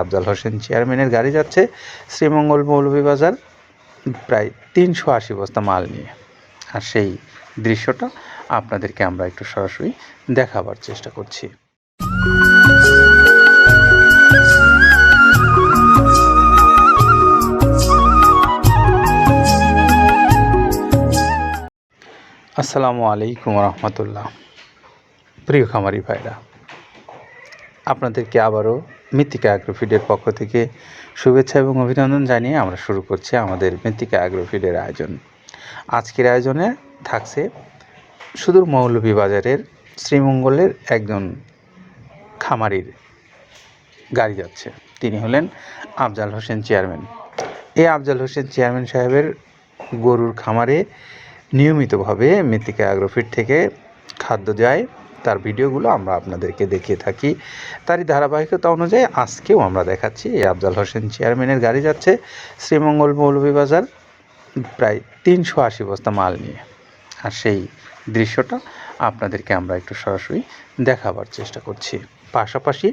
আফজাল হোসেন চেয়ারম্যানের গাড়ি যাচ্ছে শ্রীমঙ্গল মৌলভীবাজার, প্রায় তিনশো আশি বস্তা মাল নিয়ে। আর সেই দৃশ্যটা আপনাদেরকে আমরা একটু সরাসরি দেখাবার চেষ্টা করছি। আসসালামু আলাইকুম রহমতুল্লাহ। প্রিয় খামারি ভাইরা, আপনাদেরকে আবারও মৃত্তিকা অ্যাগ্রোফিডের পক্ষ থেকে শুভেচ্ছা এবং অভিনন্দন জানিয়ে আমরা শুরু করছি আমাদের মৃত্তিকা অ্যাগ্রোফিডের আয়োজন। আজকের আয়োজনে থাকছে সুদূর মৌলভীবাজারের শ্রীমঙ্গলের একজন খামারির গাড়ি যাচ্ছে। তিনি হলেন আফজাল হোসেন চেয়ারম্যান। এই আফজাল হোসেন চেয়ারম্যান সাহেবের গরুর খামারে নিয়মিতভাবে মৃত্তিকা অ্যাগ্রোফিট থেকে খাদ্য যায় তার ভিডিওগুলো আমরা আপনাদেরকে দেখিয়ে থাকি। তারই ধারাবাহিকতা অনুযায়ী আজকেও আমরা দেখাচ্ছি এই আফজাল হোসেন চেয়ারম্যানের গাড়ি যাচ্ছে শ্রীমঙ্গল মৌলভীবাজার প্রায় তিনশো আশি বস্তা মাল নিয়ে। আর সেই দৃশ্যটা আপনাদেরকে আমরা একটু সরাসরি দেখাবার চেষ্টা করছি। পাশাপাশি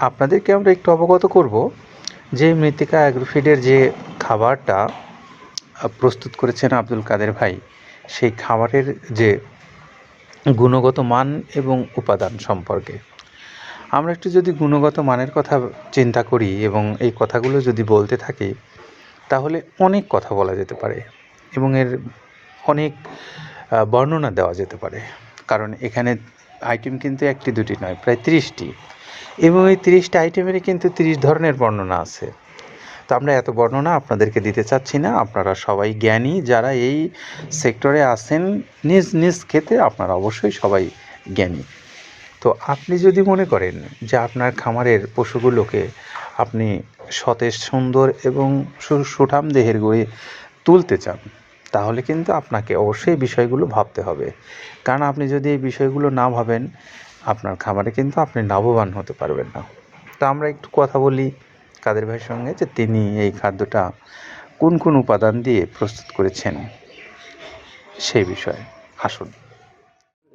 আপনাদেরকে আমরা একটু অবগত করব যে মৃত্তিকা অ্যাগ্রোফিডের যে খাবারটা প্রস্তুত করেছেন আব্দুল কাদের ভাই, সেই খাবারের যে গুণগত মান এবং উপাদান সম্পর্কে। আমরা একটু যদি গুণগত মানের কথা চিন্তা করি এবং এই কথাগুলো যদি বলতে থাকি, তাহলে অনেক কথা বলা যেতে পারে এবং এর অনেক বর্ণনা দেওয়া যেতে পারে। কারণ এখানে আইটেম কিন্তু একটি, দুটি নয়, প্রায় তিরিশটি। এবং এই তিরিশটা আইটেমেরই কিন্তু তিরিশ ধরনের বর্ণনা আছে। তো আমরা এত বর্ণনা আপনাদেরকে দিতে চাচ্ছি না। আপনারা সবাই জ্ঞানী, যারা এই সেক্টরে আছেন, নিজ নিজ ক্ষেত্রে আপনারা অবশ্যই সবাই জ্ঞানী। তো আপনি যদি মনে করেন যে আপনার খামারের পশুগুলোকে আপনি সতেজ, সুন্দর এবং সুঠাম দেহের গড়ে তুলতে চান, তাহলে কিন্তু আপনাকে অবশ্যই বিষয়গুলো ভাবতে হবে। কারণ আপনি যদি এই বিষয়গুলো না ভাবেন, আপনার খামারে কিন্তু আপনি লাভবান হতে পারবেন না। তা আমরা একটু কথা বলি কাদের ভাইয়ের সঙ্গে যে তিনি এই খাদ্যটা কোন কোন উপাদান দিয়ে প্রস্তুত করেছেন সেই বিষয়ে আসুন।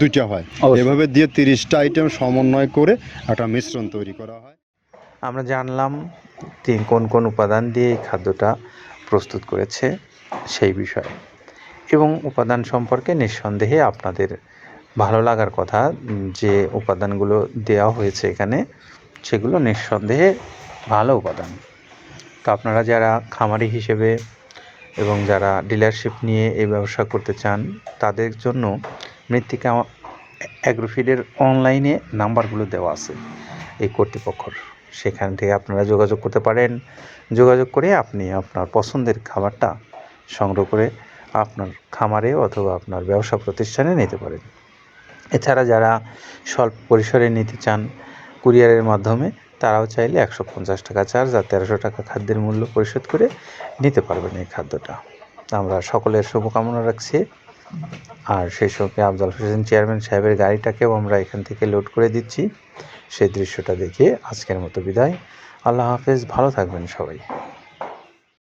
দুইটা হয়। এভাবে দিয়ে তিরিশটা আইটেম সমন্বয় করে একটা মিশ্রণ তৈরি করা হয়। আমরা জানলাম তিনি কোন কোন উপাদান দিয়ে এই খাদ্যটা প্রস্তুত করেছে সেই বিষয়ে। এবং উপাদান সম্পর্কে নিঃসন্দেহে আপনাদের ভালো লাগার কথা যে উপাদানগুলো দেওয়া হয়েছে এখানে সেগুলো নিঃসন্দেহে ভালো উপাদান। তো আপনারা যারা খামারি হিসেবে এবং যারা ডিলারশিপ নিয়ে এই ব্যবসা করতে চান তাদের জন্য মৃত্তিকা অ্যাগ্রোফিডের অনলাইনে নাম্বারগুলো দেওয়া আছে এই কর্তৃপক্ষর। সেখান থেকে আপনারা যোগাযোগ করতে পারেন। যোগাযোগ করে আপনি আপনার পছন্দের খাবারটা সংগ্রহ করে আপনার খামারে অথবা আপনার ব্যবসা প্রতিষ্ঠানে নিতে পারেন। এছাড়া যারা স্বল্প পরিসরে নিতে চান কুরিয়ারের মাধ্যমে, তারাও চাইলে একশো পঞ্চাশ টাকা চার্জ আর তেরোশো টাকা খাদ্যের মূল্য পরিশোধ করে নিতে পারবেন এই খাদ্যটা। আমরা সকলের শুভকামনা রাখছি। আর সেই সঙ্গে আফজাল হোসেন চেয়ারম্যান সাহেবের গাড়িটাকেও আমরা এখান থেকে লোড করে দিচ্ছি। সেই দৃশ্যটা দেখে আজকের মতো বিদায়। আল্লাহ হাফেজ, ভালো থাকবেন সবাই।